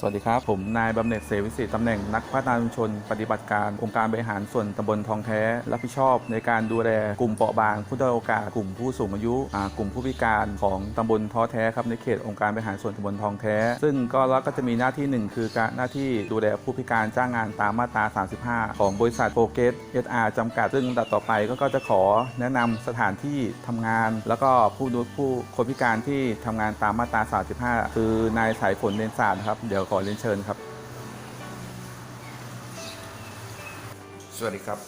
สวัสดีครับ ผมนายบำเหน็จเสวิสิทธิ์ตำแหน่งนักพัฒนาชุมชน ปฏิบัติการองค์การบริหารส่วนตำบลทองแท้ รับผิดชอบในการดูแลกลุ่มเปราะบางผู้ด้อยโอกาส กลุ่มผู้สูงอายุ กลุ่มผู้พิการของตำบลท้อแท้ครับในเขตองค์การบริหารส่วนตำบลทองแท้ ซึ่งก็แล้วก็จะมีหน้าที่หนึ่งคือการหน้าที่ดูแลผู้พิการจ้างงานตามมาตรา 35 ของบริษัทโปรเกสเอสอาร์จำกัดซึ่งต่อไปก็จะขอแนะนำสถานที่ทำงาน แล้วก็ผู้ดูผู้คนพิการที่ทำงานตามมาตรา 35 คือนายสายฝนเดนศารครับเดี๋ยวขอเรียนเชิญครับ สวัสดีครับ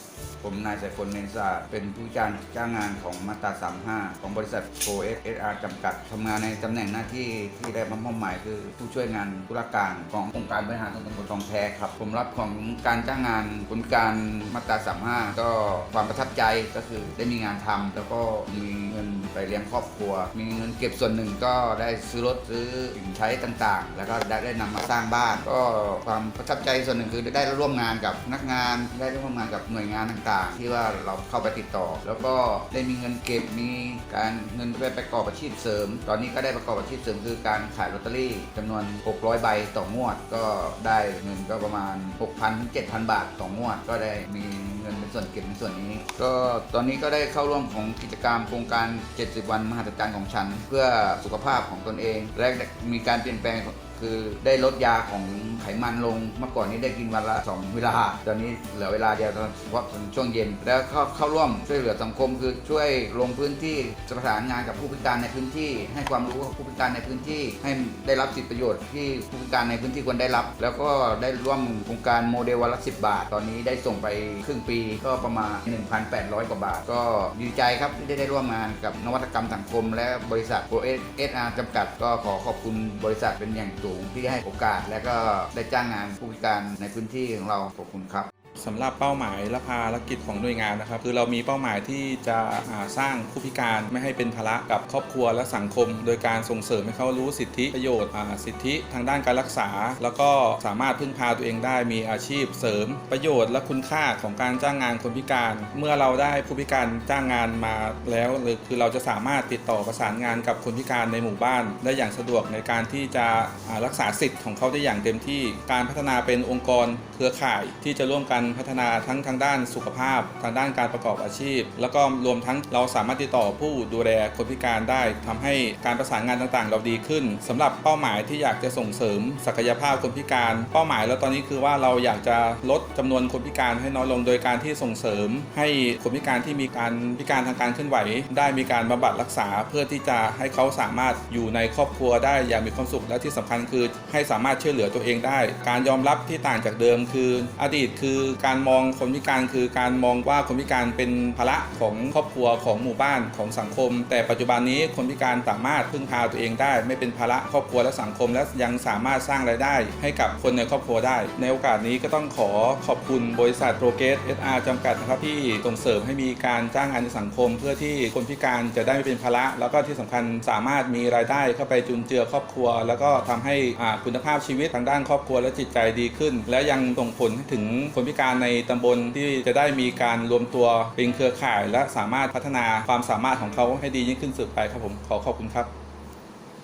ผมนายสายฝนเนนซาเป็นผู้การจ้างงานของมาตรา35 ของบริษัทโ o เอสอาร์จำกัดทำงานในตำแหน่งหน้าที่ที่ได้มอบหมายคือผู้ช่วยงานธุรการขององค์การบริหารส่วนตำบลทองแท้ครับ ผมรับของการจ้างงานคนพิการมาตรา35 ก็ความประทับใจก็คือได้มีงานทำแล้วก็มีเงินไปเลี้ยงครอบครัว มีเงินเก็บส่วนหนึ่งก็ได้ซื้อรถซื้อสินใช้ต่างๆ แล้วก็ได้ได้นำมาสร้างบ้าน ก็ความประทับใจส่วนหนึ่งคือได้ร่วมงานกับนักงานได้ร่วมงานกับหน่วยงานต่างๆ ที่ว่าเราเข้าไปติดต่อ แล้วก็ได้มีเงินเก็บมีการเงินไปประกอบอาชีพเสริม ตอนนี้ก็ได้ประกอบอาชีพเสริมคือการขายลอตเตอรี่จำนวน 600 ใบต่องวด ก็ได้เงินก็ประมาณ 6,000-7,000 บาทต่องวด ก็ได้มีเงินเป็นส่วนเก็บในส่วนนี้ ก็ตอนนี้ก็ได้เข้าร่วมของกิจกรรมโครงการ 70 วันมหัศจรรย์ของฉัน เพื่อสุขภาพของตนเอง และมีการเปลี่ยนแปลงคือได้ลดยาของ ไขมันลงเมื่อก่อนนี้ได้กินวันละ 2 เวลา ตอนนี้เหลือเวลาเดียวเฉพาะตอนช่วงเย็น แล้วเข้าเข้าร่วมช่วยเหลือสังคม คือช่วยลงพื้นที่ประสานงานกับผู้พิการในพื้นที่ ให้ความรู้กับผู้พิการในพื้นที่ ให้ได้รับสิทธิประโยชน์ที่ผู้พิการในพื้นที่ควรได้รับ แล้วก็ได้ร่วมโครงการโมเดลวันละ10 บาท ตอนนี้ได้ส่งไปครึ่งปีก็ประมาณ 1,800 กว่าบาท ก็ดีใจครับที่ได้ร่วมงานกับนวัตกรรมสังคม และบริษัทโ o เอสอาร์จำกัด ก็ขอขอบคุณบริษัทเป็นอย่างสูงที่ให้โอกาสและก็ได้จ้างงานผู้พิการในพื้นที่ของเราขอบคุณครับ สำหรับเป้าหมายและภารกิจของหน่วยงานนะครับ คือเรามีเป้าหมายที่จะสร้างผู้พิการไม่ให้เป็นภาระกับครอบครัวและสังคม โดยการส่งเสริมให้เขารู้สิทธิประโยชน์สิทธิทางด้านการรักษา แล้วก็สามารถพึ่งพาตัวเองได้มีอาชีพเสริม ประโยชน์และคุณค่าของการจ้างงานคนพิการ เมื่อเราได้ผู้พิการจ้างงานมาแล้วหรือคือเราจะสามารถติดต่อประสานงานกับคนพิการในหมู่บ้าน ได้อย่างสะดวกในการที่จะรักษาสิทธิ์ของเขาได้อย่างเต็มที่ การพัฒนาเป็นองค์กรเครือข่ายที่จะร่วมกันพัฒนาทั้งทางด้านสุขภาพ ทางด้านการประกอบอาชีพ แล้วก็รวมทั้งเราสามารถติดต่อผู้ดูแลคนพิการได้ทำให้การประสานงานต่างๆ เราดีขึ้นสำหรับเป้าหมายที่อยากจะส่งเสริมศักยภาพคนพิการ เป้าหมายแล้วตอนนี้คือว่าเราอยากจะลดจำนวนคนพิการให้น้อยลงโดยการที่ส่งเสริม ให้คนพิการที่มีการพิการทางการเคลื่อนไหว ได้มีการบำบัดรักษาเพื่อที่จะให้เขาสามารถอยู่ในครอบครัวได้อย่างมีความสุขและที่สำคัญคือ ให้สามารถช่วยเหลือตัวเองได้ การยอมรับที่ต่างจากเดิมคือ อดีตคือการมองคนพิการคือการมองว่าคนพิการเป็นภาระของครอบครัวของหมู่บ้านของสังคม แต่ปัจจุบันนี้คนพิการสามารถพึ่งพาตัวเองได้ ไม่เป็นภาระครอบครัวและสังคม และยังสามารถสร้างรายได้ ให้กับคนในครอบครัวได้ ในโอกาสนี้ก็ต้องขอขอบคุณบริษัทโปรเกสเอสอาร์จำกัดนะครับที่ส่งเสริมให้มีการจ้างงานในสังคม เพื่อที่คนพิการจะได้ไม่เป็นภาระ แล้วก็ที่สำคัญสามารถมีรายได้เข้าไปจุนเจือครอบครัว แล้วก็ทำให้คุณภาพชีวิตทางด้านครอบครัวและจิตใจดีขึ้น และยังส่งผลให้ถึงคนพิการการในตำบลที่จะได้มีการรวมตัวเป็นเครือข่าย และสามารถพัฒนาความสามารถของเขาให้ดียิ่งขึ้นสืบไปครับผมขอขอบคุณครับ